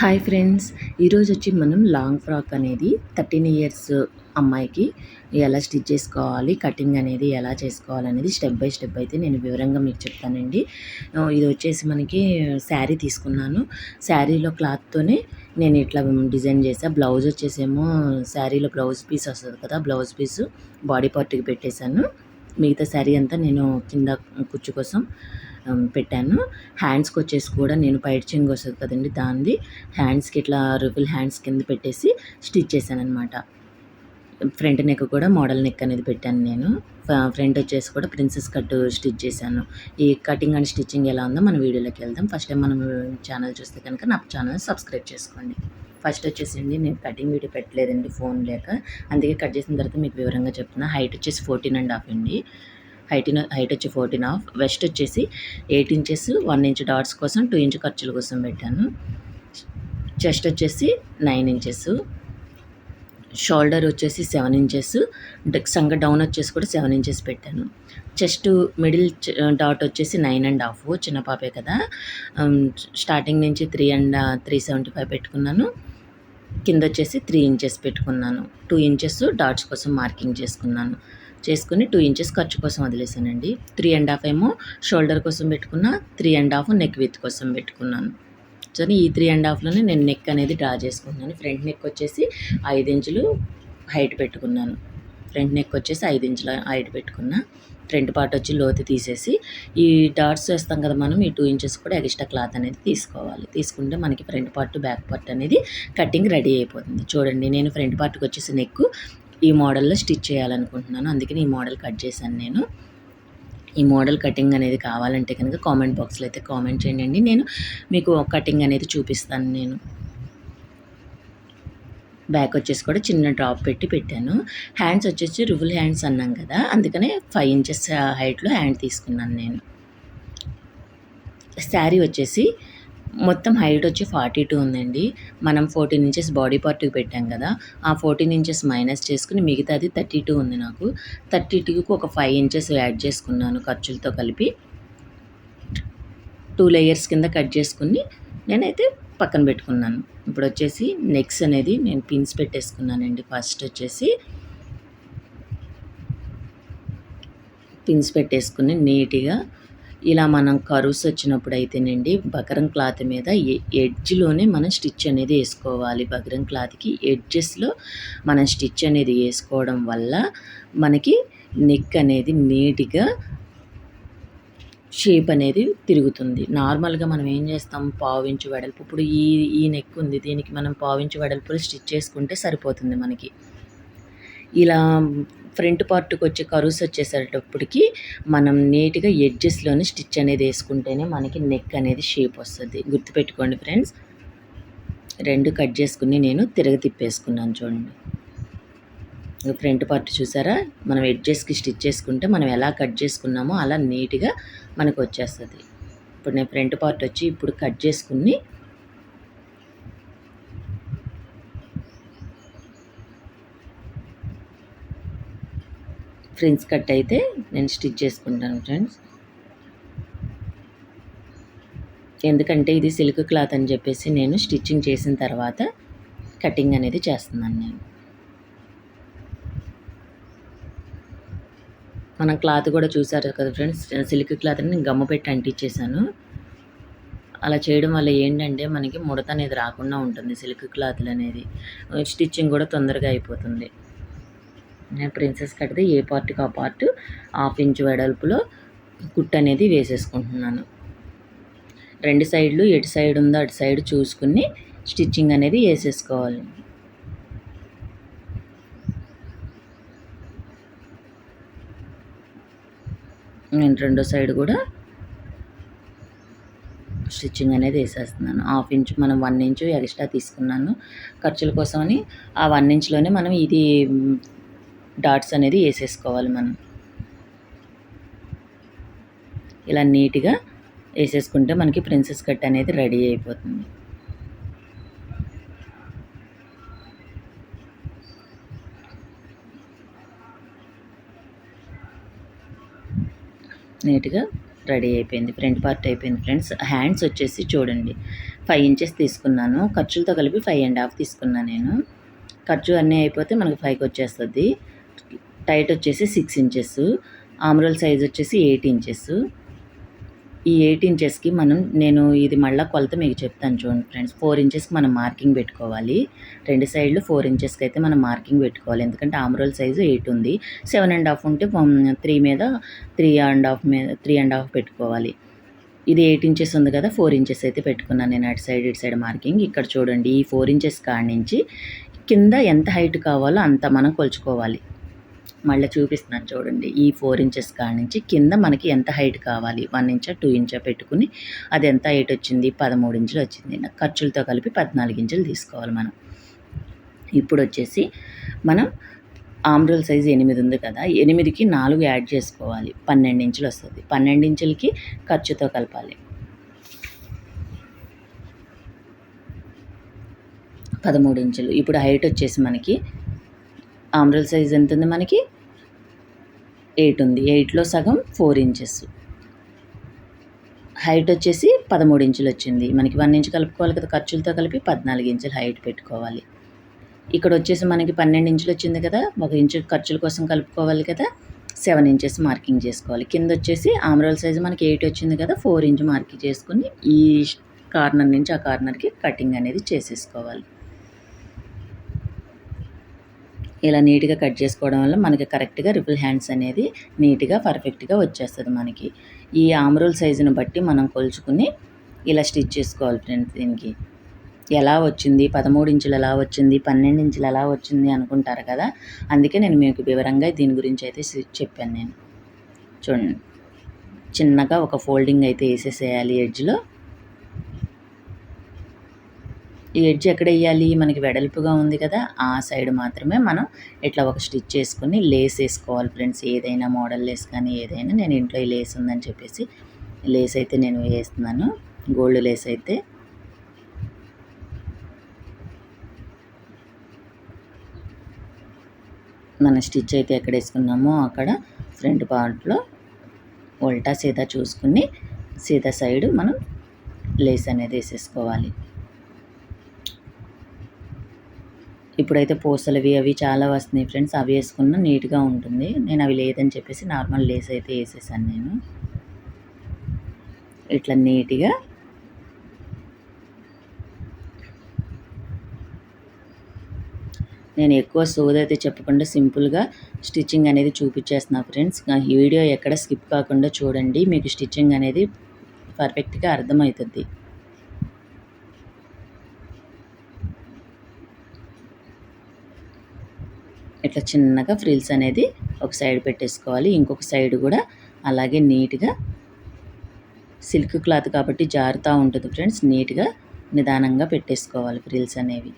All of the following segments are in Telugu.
హాయ్ ఫ్రెండ్స్ ఈరోజు వచ్చి మనం లాంగ్ ఫ్రాక్ అనేది థర్టీన్ ఇయర్స్ అమ్మాయికి ఎలా స్టిచ్ చేసుకోవాలి కటింగ్ అనేది ఎలా చేసుకోవాలనేది స్టెప్ బై స్టెప్ అయితే నేను వివరంగా మీకు చెప్తానండి. ఇది వచ్చేసి మనకి శారీ తీసుకున్నాను. శారీలో క్లాత్తోనే నేను ఇట్లా డిజైన్ చేసా. బ్లౌజ్ వచ్చేసేమో శారీలో బ్లౌజ్ పీస్ వస్తుంది కదా బ్లౌజ్ పీస్ బాడీ పార్ట్కి పెట్టేశాను. మిగతా శారీ అంతా నేను కింద కుచ్చు కోసం పెట్టాను. హ్యాండ్స్కి వచ్చేసి కూడా నేను పైట్ చెంగు వస్తుంది కదండి దాన్ని హ్యాండ్స్కి ఇట్లా రిఫిల్ హ్యాండ్స్ కింద పెట్టేసి స్టిచ్ చేశాను అనమాట ఫ్రంట్ నెక్ కూడా మోడల్ నెక్ అనేది పెట్టాను నేను. ఫ్రంట్ వచ్చేసి కూడా ప్రిన్సెస్ కట్ స్టిచ్ చేశాను. ఈ కటింగ్ అండ్ స్టిచ్చింగ్ ఎలా ఉందో మన వీడియోలోకి వెళ్దాం. ఫస్ట్ టైం మనం ఛానల్ చూస్తే కనుక నా ఛానల్ సబ్స్క్రైబ్ చేసుకోండి. ఫస్ట్ వచ్చేసింది నేను కటింగ్ వీడియో పెట్టలేదండి ఫోన్ లేక. అందుకే కట్ చేసిన తర్వాత మీకు వివరంగా చెప్తున్నా. హైట్ వచ్చేసి ఫోర్టీన్ అండ్ హాఫ్ అండి. హైట్ హైట్ వచ్చి ఫోర్టీన్ హాఫ్ వెస్ట్ వచ్చేసి eight inches one inch dots కోసం టూ ఇంచ్ ఖర్చుల కోసం పెట్టాను. చెస్ట్ వచ్చేసి నైన్ ఇంచెస్. షోల్డర్ వచ్చేసి సెవెన్ ఇంచెస్. సంగ డౌన్ వచ్చేసి కూడా సెవెన్ ఇంచెస్ పెట్టాను. చెస్ట్ మిడిల్ డాట్ వచ్చేసి నైన్ అండ్ హాఫ్ చిన్న పాపే కదా. స్టార్టింగ్ నుంచి three and three seventy five పెట్టుకున్నాను. కింద వచ్చేసి త్రీ ఇంచెస్ పెట్టుకున్నాను. టూ ఇంచెస్ డాట్స్ కోసం మార్కింగ్ చేసుకున్నాను. చేసుకుని టూ ఇంచెస్ ఖర్చు కోసం వదిలేసానండి త్రీ అండ్ హాఫ్ ఏమో షోల్డర్ కోసం పెట్టుకున్నా three and half neck width కోసం పెట్టుకున్నాను. సో ఈ త్రీ అండ్ హాఫ్లోనే నేను నెక్ అనేది డ్రా చేసుకున్నాను ఫ్రంట్ నెక్ వచ్చేసి ఐదు ఇంచులు హైట్ పెట్టుకున్నాను. ఫ్రంట్ నెక్ వచ్చేసి ఐదు ఇంచుల హైట్ పెట్టుకున్నా. ఫ్రంట్ పార్ట్ వచ్చి లోతు తీసేసి ఈ డాట్స్ వేస్తాం కదా మనం ఈ టూ ఇంచెస్ కూడా ఎక్స్ట్రా క్లాత్ అనేది తీసుకోవాలి. తీసుకుంటే మనకి ఫ్రంట్ పార్ట్ బ్యాక్ పార్ట్ అనేది కటింగ్ రెడీ అయిపోతుంది. చూడండి నేను ఫ్రంట్ పార్ట్కి వచ్చేసి నెక్ ఈ మోడల్లో స్టిచ్ చేయాలనుకుంటున్నాను. అందుకని ఈ మోడల్ కట్ చేశాను నేను. ఈ మోడల్ కటింగ్ అనేది కావాలంటే కనుక కామెంట్ బాక్స్లో అయితే కామెంట్ చేయండి. నేను మీకు కటింగ్ అనేది చూపిస్తాను నేను. బ్యాక్ వచ్చేసి కూడా చిన్న డ్రాప్ పెట్టి పెట్టాను. హ్యాండ్స్ వచ్చేసి రువుల్ హ్యాండ్స్ అన్నాం కదా. అందుకనే ఫైవ్ ఇంచెస్ హైట్లో హ్యాండ్ తీసుకున్నాను నేను. శారీ వచ్చేసి మొత్తం హైట్ వచ్చి ఫార్టీ టూ ఉందండి. మనం ఫోర్టీన్ ఇంచెస్ బాడీ పార్ట్కి పెట్టాం కదా ఆ ఫోర్టీన్ ఇంచెస్ మైనస్ చేసుకుని మిగతాది థర్టీ టూ ఉంది నాకు. థర్టీ టూకి ఒక ఫైవ్ ఇంచెస్ యాడ్ చేసుకున్నాను ఖర్చులతో కలిపి. టూ లేయర్స్ కింద కట్ చేసుకుని నేనైతే పక్కన పెట్టుకున్నాను. ఇప్పుడు వచ్చేసి నెక్స్ అనేది నేను పిన్స్ పెట్టేసుకున్నానండి. ఫస్ట్ వచ్చేసి పిన్స్ పెట్టేసుకుని నీట్గా ఇలా మనం కరువుస్ వచ్చినప్పుడు అయితేనండి బకరం క్లాత్ మీద ఎడ్జ్లోనే మనం స్టిచ్ అనేది వేసుకోవాలి. బకరం క్లాత్కి ఎడ్జెస్లో మనం స్టిచ్ అనేది వేసుకోవడం వల్ల మనకి నెక్ అనేది నీట్గా షేప్ అనేది తిరుగుతుంది. నార్మల్గా మనం ఏం చేస్తాం? పావించు వెడల్పు. ఇప్పుడు ఈ ఈ నెక్ ఉంది. దీనికి మనం పావించు వెడల్పులు స్టిచ్ చేసుకుంటే సరిపోతుంది మనకి. ఇలా ఫ్రంట్ పార్ట్కి వచ్చే కరువుస్ వచ్చేసేటప్పటికి మనం నీట్గా ఎడ్జెస్లోనే స్టిచ్ అనేది వేసుకుంటేనే మనకి నెక్ అనేది షేప్ వస్తుంది. గుర్తుపెట్టుకోండి ఫ్రెండ్స్. రెండు కట్ చేసుకుని నేను తిరగ తిప్పేసుకున్నాను చూడండి. ఫ్రంట్ పార్ట్ చూసారా? మనం ఎడ్జెస్కి స్టిచ్ చేసుకుంటే మనం ఎలా కట్ చేసుకున్నామో అలా నీట్గా మనకు వచ్చేస్తుంది. ఇప్పుడు నేను ఫ్రంట్ పార్ట్ వచ్చి ఇప్పుడు కట్ చేసుకుని ఫ్రిన్స్ కట్ అయితే నేను స్టిచ్ చేసుకుంటాను ఫ్రెండ్స్. ఎందుకంటే ఇది సిల్క్ క్లాత్ అని చెప్పేసి నేను స్టిచ్చింగ్ చేసిన తర్వాత కటింగ్ అనేది చేస్తున్నాను నేను. మనం క్లాత్ కూడా చూసారు కదా ఫ్రెండ్స్ సిల్క్ క్లాత్ని నేను గమ్మ పెట్టి అంటించేసాను అలా చేయడం వల్ల ఏంటంటే మనకి ముడత అనేది రాకుండా ఉంటుంది సిల్క్ క్లాత్లు అనేది. స్టిచ్చింగ్ కూడా తొందరగా అయిపోతుంది. ప్రిన్సెస్ కడితే ఏ పార్ట్కి ఆ పార్ట్? హాఫ్ ఇంచ్ వెడల్పులో కుట్ అనేది వేసేసుకుంటున్నాను. రెండు సైడ్లు ఎటు సైడ్ ఉందో అటు సైడ్ చూసుకుని స్టిచ్చింగ్ అనేది వేసేసుకోవాలి. నేను రెండో సైడ్ కూడా స్టిచ్చింగ్ అనేది వేసేస్తున్నాను. హాఫ్ ఇంచ్ మనం వన్ ఇంచు ఎక్స్ట్రా తీసుకున్నాను. ఖర్చుల కోసమని ఆ వన్ ఇంచ్లోనే మనం ఇది డాట్స్ అనేది వేసేసుకోవాలి మనం. ఇలా నీట్గా వేసేసుకుంటే మనకి ప్రిన్సెస్ కట్ అనేది రెడీ అయిపోతుంది. నీట్గా రెడీ అయిపోయింది. ఫ్రంట్ పార్ట్ అయిపోయింది ఫ్రెండ్స్. హ్యాండ్స్ వచ్చేసి చూడండి. ఫైవ్ ఇంచెస్ తీసుకున్నాను. ఖర్చులతో కలిపి ఫైవ్ అండ్ హాఫ్ తీసుకున్నాను నేను. ఖర్చు అన్నీ అయిపోతే మనకి ఫైవ్కి వచ్చేస్తుంది. టైట్ వచ్చేసి సిక్స్ ఇంచెస్ ఆమ్రోల్ సైజ్ వచ్చేసి ఎయిట్ ఇంచెస్. ఈ ఎయిట్ ఇంచెస్కి మనం నేను ఇది మళ్ళీ కొలత మీకు చెప్తాను చూడండి ఫ్రెండ్స్. ఫోర్ ఇంచెస్కి మనం మార్కింగ్ పెట్టుకోవాలి. రెండు సైడ్లు ఫోర్ ఇంచెస్కి అయితే మనం మార్కింగ్ పెట్టుకోవాలి. ఎందుకంటే ఆమ్రోల్ సైజు ఎయిట్ ఉంది. సెవెన్ అండ్ హాఫ్ ఉంటే త్రీ మీద త్రీ అండ్ హాఫ్ మీద త్రీ అండ్ హాఫ్ పెట్టుకోవాలి. ఇది ఎయిట్ ఇంచెస్ ఉంది కదా ఫోర్ ఇంచెస్ అయితే పెట్టుకున్నాను నేను అటు సైడ్ ఇటు సైడ్ మార్కింగ్. ఇక్కడ చూడండి ఈ ఫోర్ ఇంచెస్ కాడి నుంచి కింద ఎంత హైట్ కావాలో అంత మనం కొలుచుకోవాలి. మళ్ళీ చూపిస్తున్నాను చూడండి. ఈ ఫోర్ ఇంచెస్ కాడ నుంచి కింద మనకి ఎంత హైట్ కావాలి? వన్ ఇంచా టూ ఇంచా పెట్టుకుని అది ఎంత హైట్ వచ్చింది? పదమూడు ఇంచులు వచ్చింది. ఖర్చులతో కలిపి పద్నాలుగు ఇంచులు తీసుకోవాలి మనం. ఇప్పుడు వచ్చేసి మనం ఆమ్రోల్ సైజ్ ఎనిమిది ఉంది కదా ఎనిమిదికి నాలుగు యాడ్ చేసుకోవాలి. పన్నెండు ఇంచులు వస్తుంది. పన్నెండు ఇంచులకి ఖర్చుతో కలపాలి. పదమూడు ఇంచులు. ఇప్పుడు హైట్ వచ్చేసి మనకి ఆమ్రల్ సైజ్ ఎంత ఉంది మనకి? ఎయిట్ ఉంది. ఎయిట్లో సగం ఫోర్ ఇంచెస్. హైట్ వచ్చేసి పదమూడు ఇంచులు వచ్చింది. మనకి వన్ ఇంచ్ కలుపుకోవాలి కదా ఖర్చులతో కలిపి పద్నాలుగు ఇంచులు హైట్ పెట్టుకోవాలి. ఇక్కడ వచ్చేసి మనకి పన్నెండు ఇంచులు వచ్చింది కదా ఒక ఇంచు ఖర్చుల కోసం కలుపుకోవాలి కదా సెవెన్ ఇంచెస్ మార్కింగ్ చేసుకోవాలి. కింద వచ్చేసి ఆమ్రోల్ సైజు మనకి ఎయిట్ వచ్చింది కదా ఫోర్ ఇంచ్ మార్కింగ్ చేసుకుని ఈ కార్నర్ నుంచి ఆ కార్నర్కి కటింగ్ అనేది చేసేసుకోవాలి. ఇలా నీట్గా కట్ చేసుకోవడం వల్ల మనకి కరెక్ట్గా రిపుల్ హ్యాండ్స్ అనేది నీట్గా పర్ఫెక్ట్గా వచ్చేస్తుంది మనకి. ఈ ఆమ్రోల్ సైజుని బట్టి మనం కొలుచుకుని ఇలా స్టిచ్ చేసుకోవాలి ఫ్రెండ్స్ దీనికి. ఎలా వచ్చింది? పదమూడు ఇంచులు ఎలా వచ్చింది? పన్నెండు ఇంచులు ఎలా వచ్చింది అనుకుంటారు కదా? అందుకే నేను మీకు వివరంగా దీని గురించి అయితే చెప్పాను నేను. చూడండి. చిన్నగా ఒక ఫోల్డింగ్ అయితే వేసేసేయాలి ఎడ్జ్లో. ఈ ఎడ్జ్ ఎక్కడ వేయాలి మనకి వెడల్పుగా ఉంది కదా ఆ సైడ్ మాత్రమే మనం ఇట్లా ఒక స్టిచ్ చేసుకుని లేస్ వేసుకోవాలి ఫ్రెండ్స్. ఏదైనా మోడల్ లేస్ కానీ ఏదైనా నేను ఇంట్లో ఈ లేస్ ఉందని చెప్పేసి లేస్ అయితే నేను వేస్తున్నాను. గోల్డ్ లేస్ అయితే మన స్టిచ్ అయితే ఎక్కడ వేసుకున్నామో అక్కడ ఫ్రంట్ పార్ట్లో ఉల్టా సీదా చూసుకుని సీదా సైడ్ మనం లేస్ అనేది వేసేసుకోవాలి. ఇప్పుడైతే పూసలవి అవి చాలా వస్తున్నాయి ఫ్రెండ్స్. అవి వేసుకున్న నీట్గా ఉంటుంది. నేను అవి లేదని చెప్పేసి నార్మల్ లేస్ అయితే వేసేసాను నేను. ఇట్లా నీట్గా. నేను ఎక్కువ సోది అయితే చెప్పకుండా సింపుల్గా స్టిచ్చింగ్ అనేది చూపించేస్తున్నా ఫ్రెండ్స్. ఈ వీడియో ఎక్కడ స్కిప్ కాకుండా చూడండి. మీకు స్టిచ్చింగ్ అనేది పర్ఫెక్ట్గా అర్థమవుతుంది. ఇట్లా చిన్నగా ఫ్రిల్స్ అనేది ఒక సైడ్ పెట్టేసుకోవాలి. ఇంకొక సైడ్ కూడా అలాగే నీట్గా సిల్క్ క్లాత్ కాబట్టి జారుతూ ఉంటుంది ఫ్రెండ్స్. నీట్గా నిదానంగా పెట్టేసుకోవాలి ఫ్రిల్స్ అనేవి.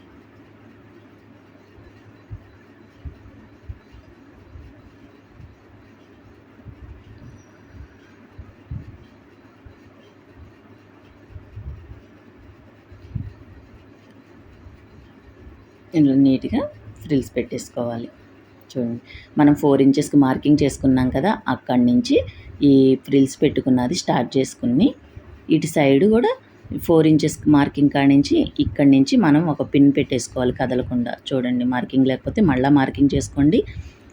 ఇందులో నీట్గా ఫ్రిల్స్ పెట్టేసుకోవాలి. చూడండి. మనం ఫోర్ ఇంచెస్కి మార్కింగ్ చేసుకున్నాం కదా అక్కడి నుంచి ఈ ఫ్రిల్స్ పెట్టుకున్నది స్టార్ట్ చేసుకుని ఇటు సైడ్ కూడా ఫోర్ ఇంచెస్ మార్కింగ్ కాడి నుంచి ఇక్కడి నుంచి మనం ఒక పిన్ పెట్టేసుకోవాలి కదలకుండా. చూడండి మార్కింగ్ లేకపోతే మళ్ళీ మార్కింగ్ చేసుకోండి.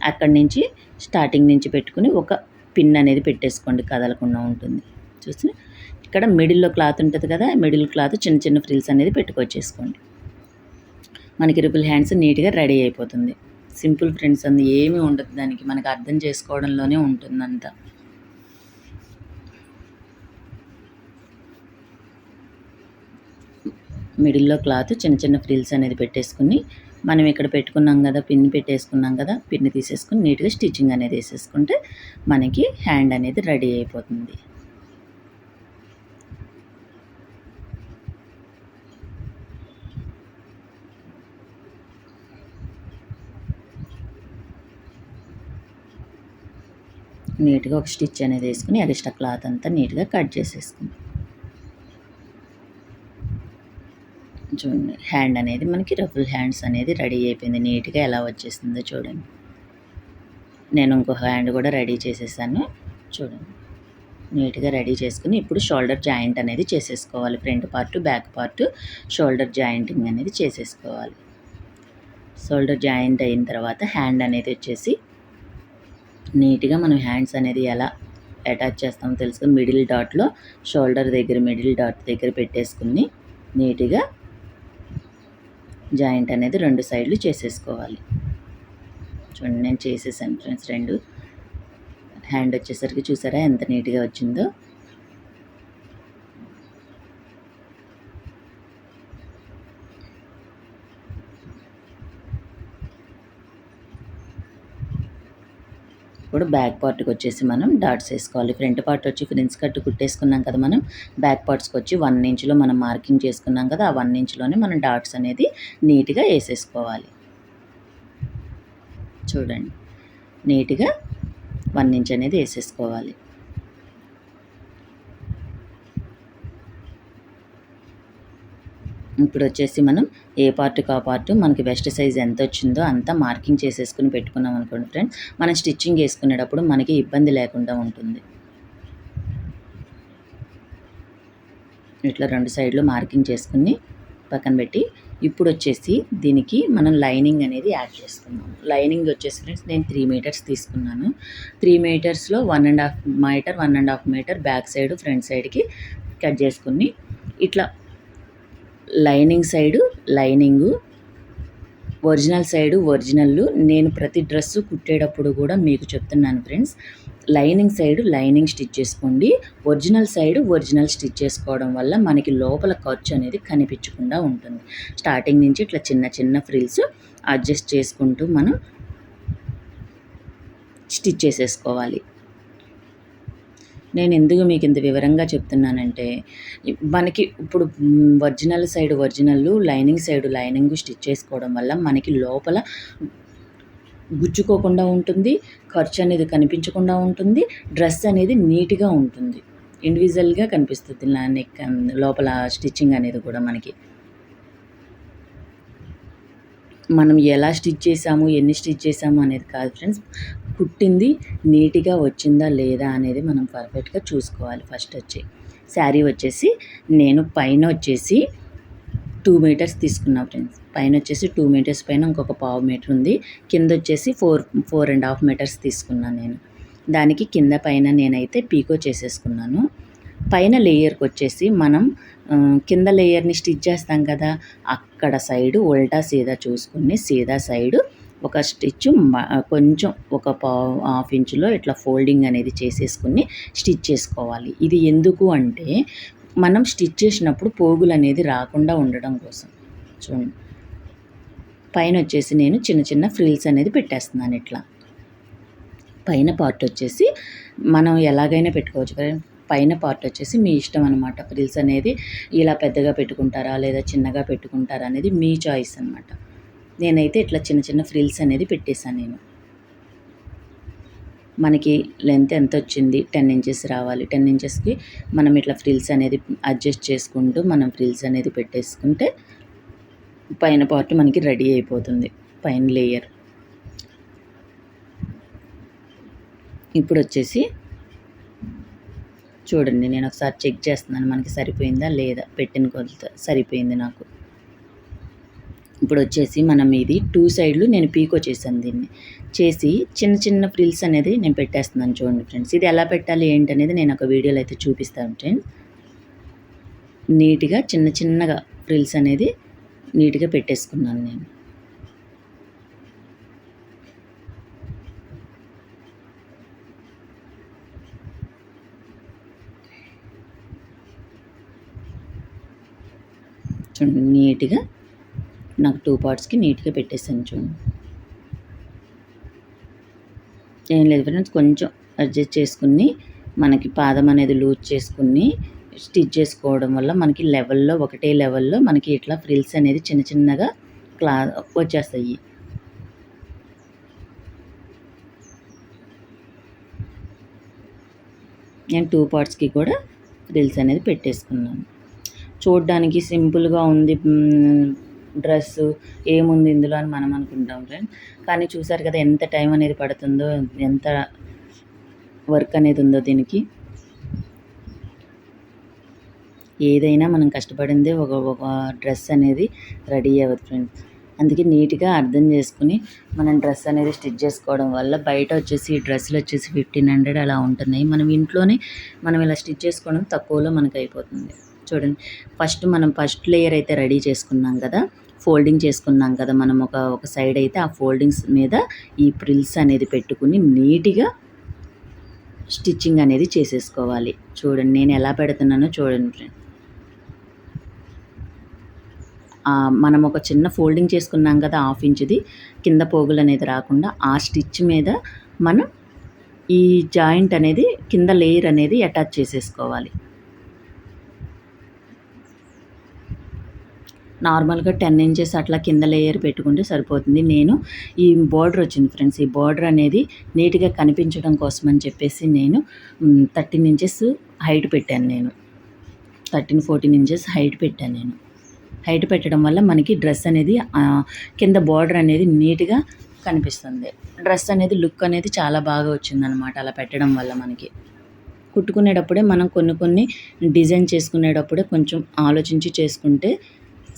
అక్కడి నుంచి స్టార్టింగ్ నుంచి పెట్టుకుని ఒక పిన్ అనేది పెట్టేసుకోండి కదలకుండా ఉంటుంది. చూసి ఇక్కడ మిడిల్లో క్లాత్ ఉంటుంది కదా మిడిల్ క్లాత్ చిన్న చిన్న ఫ్రిల్స్ అనేది పెట్టుకొచ్చేసుకోండి. మనకి రిపుల్ హ్యాండ్స్ నీట్గా రెడీ అయిపోతుంది. సింపుల్ ఫ్రెండ్స్ అంది. ఏమీ ఉండదు దానికి. మనకు అర్థం చేసుకోవడంలోనే ఉంటుందంతా. మిడిల్లో క్లాత్ చిన్న చిన్న ఫ్రిల్స్ అనేది పెట్టేసుకుని మనం ఇక్కడ పెట్టుకున్నాం కదా పిన్ పెట్టేసుకున్నాం కదా పిన్ తీసేసుకుని నీట్గా స్టిచ్చింగ్ అనేది వేసేసుకుంటే మనకి హ్యాండ్ అనేది రెడీ అయిపోతుంది. నీట్గా ఒక స్టిచ్ అనేది వేసుకుని ఎక్స్ట్రా క్లాత్ అంతా నీట్గా కట్ చేసేసుకుని చూడండి హ్యాండ్ అనేది మనకి రఫుల్ హ్యాండ్స్ అనేది రెడీ అయిపోయింది. నీట్గా ఎలా వచ్చేసిందో చూడండి. నేను ఇంకో హ్యాండ్ కూడా రెడీ చేసేసాను. చూడండి నీట్గా రెడీ చేసుకుని ఇప్పుడు షోల్డర్ జాయింట్ అనేది చేసేసుకోవాలి. Front part back part shoulder jointing అనేది చేసేసుకోవాలి. షోల్డర్ జాయింట్ అయిన తర్వాత హ్యాండ్ అనేది వచ్చేసి నీట్గా మనం హ్యాండ్స్ అనేది ఎలా అటాచ్ చేస్తామో తెలుసుకుని మిడిల్ డాట్లో షోల్డర్ దగ్గర మిడిల్ డాట్ దగ్గర పెట్టేసుకుని నీట్గా జాయింట్ అనేది రెండు సైడ్లు చేసేసుకోవాలి. చూడండి నేను చేసేసాను ఫ్రెండ్స్ రెండు. హ్యాండ్ వచ్చేసరికి చూసారా ఎంత నీట్గా వచ్చిందో? ఇప్పుడు బ్యాక్ పార్ట్కి వచ్చేసి మనం డాట్స్ వేసుకోవాలి. ఫ్రంట్ పార్ట్ వచ్చి ఫ్రిన్స్ కట్ కుట్టేసుకున్నాం కదా మనం బ్యాక్ పార్ట్స్కి వచ్చి వన్ ఇంచ్లో మనం మార్కింగ్ చేసుకున్నాం కదా ఆ వన్ ఇంచ్లోనే మనం డాట్స్ అనేది నీట్గా వేసేసుకోవాలి. చూడండి. నీట్గా వన్ ఇంచ్ అనేది వేసేసుకోవాలి. ఇప్పుడు వచ్చేసి మనం ఏ పార్ట్ ఆ పార్ట్ మనకి వెస్ట్ సైజ్ ఎంత వచ్చిందో అంతా మార్కింగ్ చేసేసుకుని పెట్టుకున్నాం అనుకోండి ఫ్రెండ్స్. మనం స్టిచ్చింగ్ వేసుకునేటప్పుడు మనకి ఇబ్బంది లేకుండా ఉంటుంది. ఇట్లా రెండు సైడ్లు మార్కింగ్ చేసుకుని పక్కన పెట్టి ఇప్పుడు వచ్చేసి దీనికి మనం లైనింగ్ అనేది యాడ్ చేసుకున్నాం లైనింగ్ వచ్చేసి ఫ్రెండ్స్ నేను త్రీ మీటర్స్ తీసుకున్నాను. త్రీ మీటర్స్లో one and half meter one and half meter back side front సైడ్కి కట్ చేసుకుని ఇట్లా lining side lining original side original నేను ప్రతి డ్రెస్సు కుట్టేటప్పుడు కూడా మీకు చెప్తున్నాను friends lining side lining stitch చేసుకోండి. ఒరిజినల్ సైడ్ ఒరిజినల్ స్టిచ్ చేసుకోవడం వల్ల మనకి లోపల ఖర్చు అనేది కనిపించకుండా ఉంటుంది. స్టార్టింగ్ నుంచి ఇట్లా చిన్న చిన్న ఫ్రిల్స్ అడ్జస్ట్ చేసుకుంటూ మనం స్టిచ్ చేసేసుకోవాలి. నేను ఎందుకు మీకు ఇంత వివరంగా చెప్తున్నానంటే మనకి ఇప్పుడు original side original lining side lining stitch చేసుకోవడం వల్ల మనకి లోపల గుచ్చుకోకుండా ఉంటుంది ఖర్చు అనేది కనిపించకుండా ఉంటుంది డ్రెస్ అనేది నీట్గా ఉంటుంది. ఇండివిజువల్గా కనిపిస్తుంది నెక్ లోపల స్టిచ్చింగ్ అనేది కూడా మనకి. మనం ఎలా స్టిచ్ చేసాము ఎన్ని స్టిచ్ చేసాము అనేది కాదు ఫ్రెండ్స్. కుట్టింది నీట్గా వచ్చిందా లేదా అనేది మనం పర్ఫెక్ట్గా చూసుకోవాలి ఫస్ట్ వచ్చి. శారీ వచ్చేసి నేను పైన వచ్చేసి టూ మీటర్స్ తీసుకున్నా ఫ్రెండ్స్. పైన వచ్చేసి టూ మీటర్స్ పైన ఇంకొక పావు మీటర్ ఉంది. కింద వచ్చేసి four four and half meters తీసుకున్నాను నేను. దానికి కింద పైన నేనైతే పీకో చేసేసుకున్నాను. పైన లేయర్కి వచ్చేసి మనం కింద లేయర్ని స్టిచ్ చేస్తాం కదా అక్కడ సైడు ఉల్టా సీదా చూసుకుని సీదా సైడు ఒక స్టిచ్ కొంచెం ఒక పావు హాఫ్ ఇంచులో ఇట్లా ఫోల్డింగ్ అనేది చేసేసుకుని స్టిచ్ చేసుకోవాలి. ఇది ఎందుకు అంటే మనం స్టిచ్ చేసినప్పుడు పోగులు అనేది రాకుండా ఉండడం కోసం. చూడండి. పైన వచ్చేసి నేను చిన్న చిన్న ఫ్రిల్స్ అనేది పెట్టేస్తున్నాను ఇట్లా. పైన పార్ట్ వచ్చేసి మనం ఎలాగైనా పెట్టుకోవచ్చు పైన పార్ట్ వచ్చేసి మీ ఇష్టం అనమాట ఫ్రిల్స్ అనేది ఇలా పెద్దగా పెట్టుకుంటారా లేదా చిన్నగా పెట్టుకుంటారా అనేది మీ చాయిస్ అనమాట నేనైతే ఇట్లా చిన్న చిన్న ఫ్రిల్స్ అనేది పెట్టేశాను నేను. మనకి లెంత్ ఎంత వచ్చింది? టెన్ ఇంచెస్ రావాలి. టెన్ ఇంచెస్కి మనం ఇట్లా ఫ్రిల్స్ అనేది అడ్జస్ట్ చేసుకుంటూ మనం ఫ్రిల్స్ అనేది పెట్టేసుకుంటే పైన పార్ట్ మనకి రెడీ అయిపోతుంది. పైన లేయర్. ఇప్పుడు వచ్చేసి చూడండి నేను ఒకసారి చెక్ చేస్తున్నాను. మనకి సరిపోయిందా లేదా? పెట్టిన కొలత సరిపోయింది నాకు. ఇప్పుడు వచ్చేసి మనం ఇది టూ సైడ్లు నేను పీకో చేశాను దీన్ని. చేసి చిన్న చిన్న ఫ్రిల్స్ అనేది నేను పెట్టేస్తున్నాను చూడండి ఫ్రెండ్స్. ఇది ఎలా పెట్టాలి ఏంటి అనేది నేను ఒక వీడియోలో అయితే చూపిస్తాను ఫ్రెండ్స్. నీట్గా చిన్న చిన్నగా ఫ్రిల్స్ అనేది నీట్గా పెట్టేసుకున్నాను నేను. చూడండి నీట్గా నాకు టూ పార్ట్స్కి నీట్గా పెట్టేసాను చూడండి ఏం లేదు ఫ్రెండ్స్ కొంచెం అడ్జస్ట్ చేసుకుని మనకి పాదం అనేది లూజ్ చేసుకుని స్టిచ్ చేసుకోవడం వల్ల మనకి లెవెల్లో ఒకటే లెవెల్లో మనకి ఇట్లా ఫ్రిల్స్ అనేది చిన్న చిన్నగా క్లా వచ్చేస్తాయి. నేను టూ పార్ట్స్కి కూడా ఫ్రిల్స్ అనేది పెట్టేసుకున్నాను. చూడడానికి సింపుల్గా ఉంది డ్రెస్సు ఏముంది ఇందులో అని మనం అనుకుంటాం ఫ్రెండ్ కానీ చూసారు కదా ఎంత టైం అనేది పడుతుందో ఎంత వర్క్ అనేది ఉందో దీనికి. ఏదైనా మనం కష్టపడిందే ఒక ఒక డ్రెస్ అనేది రెడీ అవ్వదు ఫ్రెండ్స్ అందుకే నీట్గా అర్థం చేసుకుని మనం డ్రెస్ అనేది స్టిచ్ చేసుకోవడం వల్ల బయట వచ్చేసి డ్రెస్సులు వచ్చేసి ఫిఫ్టీన్ హండ్రెడ్ అలా ఉంటున్నాయి. మనం ఇంట్లోనే మనం ఇలా స్టిచ్ చేసుకోవడం తక్కువలో మనకు అయిపోతుంది. చూడండి. ఫస్ట్ మనం ఫస్ట్ లేయర్ అయితే రెడీ చేసుకున్నాం కదా. ఫోల్డింగ్ చేసుకున్నాం కదా మనం ఒక ఒక సైడ్ అయితే ఆ ఫోల్డింగ్స్ మీద ఈ ప్రిల్స్ అనేది పెట్టుకుని నీట్గా స్టిచ్చింగ్ అనేది చేసేసుకోవాలి. చూడండి నేను ఎలా పెడుతున్నానో చూడండి మనం ఒక చిన్న ఫోల్డింగ్ చేసుకున్నాం కదా హాఫ్ ఇంచ్ది కింద పోగులు అనేది రాకుండా ఆ స్టిచ్ మీద మనం ఈ జాయింట్ అనేది కింద లేయర్ అనేది అటాచ్ చేసేసుకోవాలి. నార్మల్గా టెన్ ఇంచెస్ అట్లా కింద లేయర్ పెట్టుకుంటే సరిపోతుంది. నేను ఈ బార్డర్ వచ్చింది ఫ్రెండ్స్ ఈ బార్డర్ అనేది నీట్గా కనిపించడం కోసం అని చెప్పేసి నేను థర్టీన్ ఇంచెస్ హైట్ పెట్టాను నేను. థర్టీన్ ఫోర్టీన్ ఇంచెస్ హైట్ పెట్టాను నేను. హైట్ పెట్టడం వల్ల మనకి డ్రెస్ అనేది కింద బార్డర్ అనేది నీట్గా కనిపిస్తుంది. డ్రెస్ అనేది లుక్ అనేది చాలా బాగా వచ్చిందనమాట అలా పెట్టడం వల్ల మనకి. కుట్టుకునేటప్పుడే మనం కొన్ని కొన్ని డిజైన్ చేసుకునేటప్పుడే కొంచెం ఆలోచించి చేసుకుంటే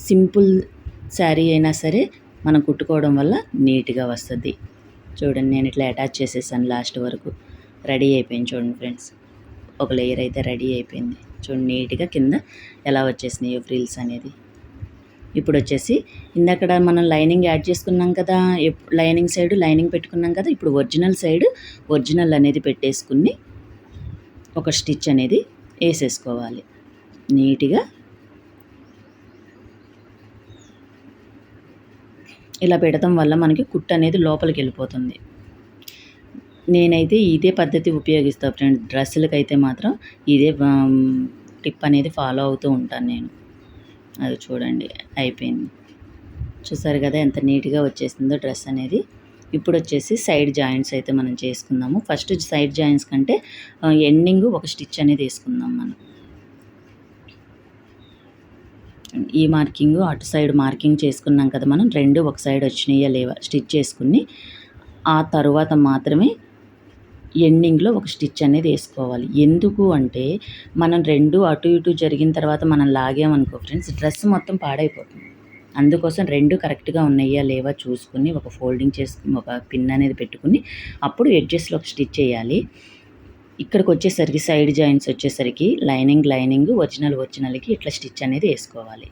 సింపుల్ శారీ అయినా సరే మనం కుట్టుకోవడం వల్ల నీట్గా వస్తుంది. చూడండి నేను ఇట్లా అటాచ్ చేసేసాను లాస్ట్ వరకు. రెడీ అయిపోయింది చూడండి ఫ్రెండ్స్. ఒక లేయర్ అయితే రెడీ అయిపోయింది. చూడండి నీట్గా కింద ఎలా వచ్చేసినాయో ఫ్రీల్స్ అనేది. ఇప్పుడు వచ్చేసి ఇందక్కడ మనం లైనింగ్ యాడ్ చేసుకున్నాం కదా లైనింగ్ సైడ్ లైనింగ్ పెట్టుకున్నాం కదా ఇప్పుడు ఒరిజినల్ సైడ్ ఒరిజినల్ అనేది పెట్టేసుకుని ఒక స్టిచ్ అనేది వేసేసుకోవాలి. నీట్గా ఇలా పెడటం వల్ల మనకి కుట్టు అనేది లోపలికి వెళ్ళిపోతుంది. నేనైతే ఇదే పద్ధతి ఉపయోగిస్తాను ఫ్రెండ్స్. డ్రెస్సులకు అయితే మాత్రం ఇదే టిప్ అనేది ఫాలో అవుతూ ఉంటాను నేను. అది చూడండి అయిపోయింది. చూసారు కదా ఎంత నీట్గా వచ్చేసిందో డ్రెస్ అనేది. ఇప్పుడు వచ్చేసి సైడ్ జాయింట్స్ అయితే మనం చేసుకుందాము. ఫస్ట్ సైడ్ జాయింట్స్ కంటే ఎండింగ్ ఒక స్టిచ్ అనేది వేసుకుందాం మనం. ఈ మార్కింగ్ అటు సైడ్ మార్కింగ్ చేసుకున్నాం కదా మనం. రెండు ఒక సైడ్ వచ్చినాయా లేవా స్టిచ్ చేసుకుని ఆ తర్వాత మాత్రమే ఎండింగ్లో ఒక స్టిచ్ అనేది వేసుకోవాలి. ఎందుకు అంటే మనం రెండు అటు ఇటు జరిగిన తర్వాత మనం లాగామనుకో ఫ్రెండ్స్ డ్రెస్ మొత్తం పాడైపోతుంది. అందుకోసం రెండు కరెక్ట్గా ఉన్నాయా లేవా చూసుకుని ఒక ఫోల్డింగ్ చేసుకుని ఒక పిన్ అనేది పెట్టుకుని అప్పుడు ఎడ్జెస్లో ఒక స్టిచ్ చేయాలి ఇక్కడికి వచ్చేసరికి సైడ్ జాయింట్స్ వచ్చేసరికి లైనింగ్ లైనింగ్ ఒరిజినల్ ఒరిజినల్కి ఇట్లా స్టిచ్ అనేది వేసుకోవాలి.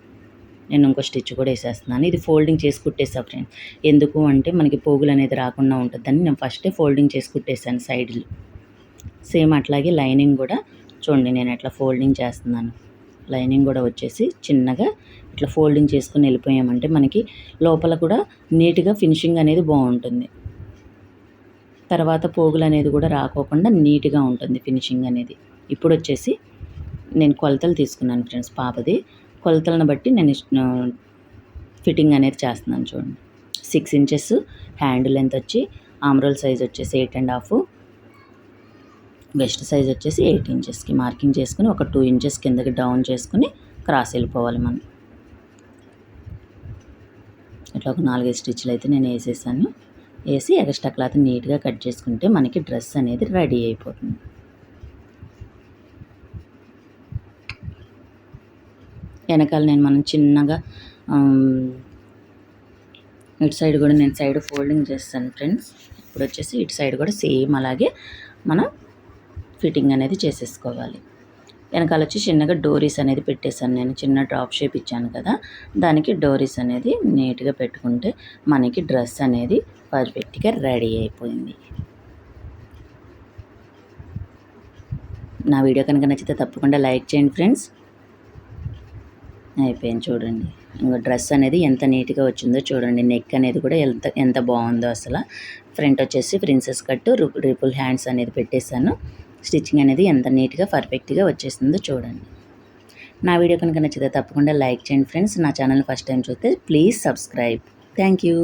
నేను ఇంకో స్టిచ్ కూడా వేసేస్తున్నాను. ఇది ఫోల్డింగ్ చేసి కుట్టేసా ఫ్రెండ్ ఎందుకు అంటే మనకి పోగులు అనేది రాకుండా ఉంటుందని నేను ఫస్టే ఫోల్డింగ్ చేసి కుట్టేసాను సైడ్లు. సేమ్ అట్లాగే లైనింగ్ కూడా చూడండి నేను ఎట్లా ఫోల్డింగ్ చేస్తున్నాను. లైనింగ్ కూడా వచ్చేసి చిన్నగా ఇట్లా ఫోల్డింగ్ చేసుకుని వెళ్ళిపోయామంటే మనకి లోపల కూడా నీట్గా ఫినిషింగ్ అనేది బాగుంటుంది. తర్వాత పోగులు అనేది కూడా రాకోకుండా నీట్గా ఉంటుంది ఫినిషింగ్ అనేది. ఇప్పుడు వచ్చేసి నేను కొలతలు తీసుకున్నాను ఫ్రెండ్స్ పాపది. కొలతలను బట్టి నేను ఫిట్టింగ్ అనేది చేస్తున్నాను చూడండి. సిక్స్ ఇంచెస్ హ్యాండ్ లెంత్ వచ్చి ఆమ్రోల్ సైజ్ వచ్చేసి eight and half. Waist size వచ్చేసి ఎయిట్ ఇంచెస్కి మార్కింగ్ చేసుకుని ఒక టూ ఇంచెస్ కిందకి డౌన్ చేసుకుని క్రాస్ వెళ్ళిపోవాలి మనం. ఇట్లా ఒక నాలుగైదు స్టిచ్లు అయితే నేను వేసేసాను. వేసి ఎక్స్ట్రా క్లాత్ నీట్గా కట్ చేసుకుంటే మనకి డ్రెస్ అనేది రెడీ అయిపోతుంది. వెనకాల నేను మనం చిన్నగా ఇటు సైడ్ కూడా నేను సైడ్ ఫోల్డింగ్ చేస్తాను ఫ్రెండ్స్. ఇప్పుడు వచ్చేసి ఇటు సైడ్ కూడా సేమ్ అలాగే మనం ఫిట్టింగ్ అనేది చేసేసుకోవాలి. వెనకాల వచ్చి చిన్నగా డోరీస్ అనేది పెట్టేశాను నేను. చిన్న డ్రాప్ షేప్ ఇచ్చాను కదా దానికి డోరీస్ అనేది నీట్గా పెట్టుకుంటే మనకి డ్రెస్ అనేది పర్ఫెక్ట్గా రెడీ అయిపోయింది. నా వీడియో కనుక నచ్చితే తప్పకుండా లైక్ చేయండి ఫ్రెండ్స్. అయిపోయింది చూడండి. ఇంకా డ్రెస్ అనేది ఎంత నీట్గా వచ్చిందో చూడండి. నెక్ అనేది కూడా ఎంత ఎంత బాగుందో అసలు. ఫ్రంట్ వచ్చేసి ప్రిన్సెస్ కట్టు రిపుల్ హ్యాండ్స్ అనేది పెట్టేశాను. స్టిచ్చింగ్ అనేది ఎంత నీట్గా పర్ఫెక్ట్గా వచ్చేసిందో చూడండి. నా వీడియో కనుక నచ్చితే తప్పకుండా లైక్ చేయండి ఫ్రెండ్స్. నా ఛానల్ ఫస్ట్ టైం చూస్తే ప్లీజ్ సబ్స్క్రైబ్. Thank you.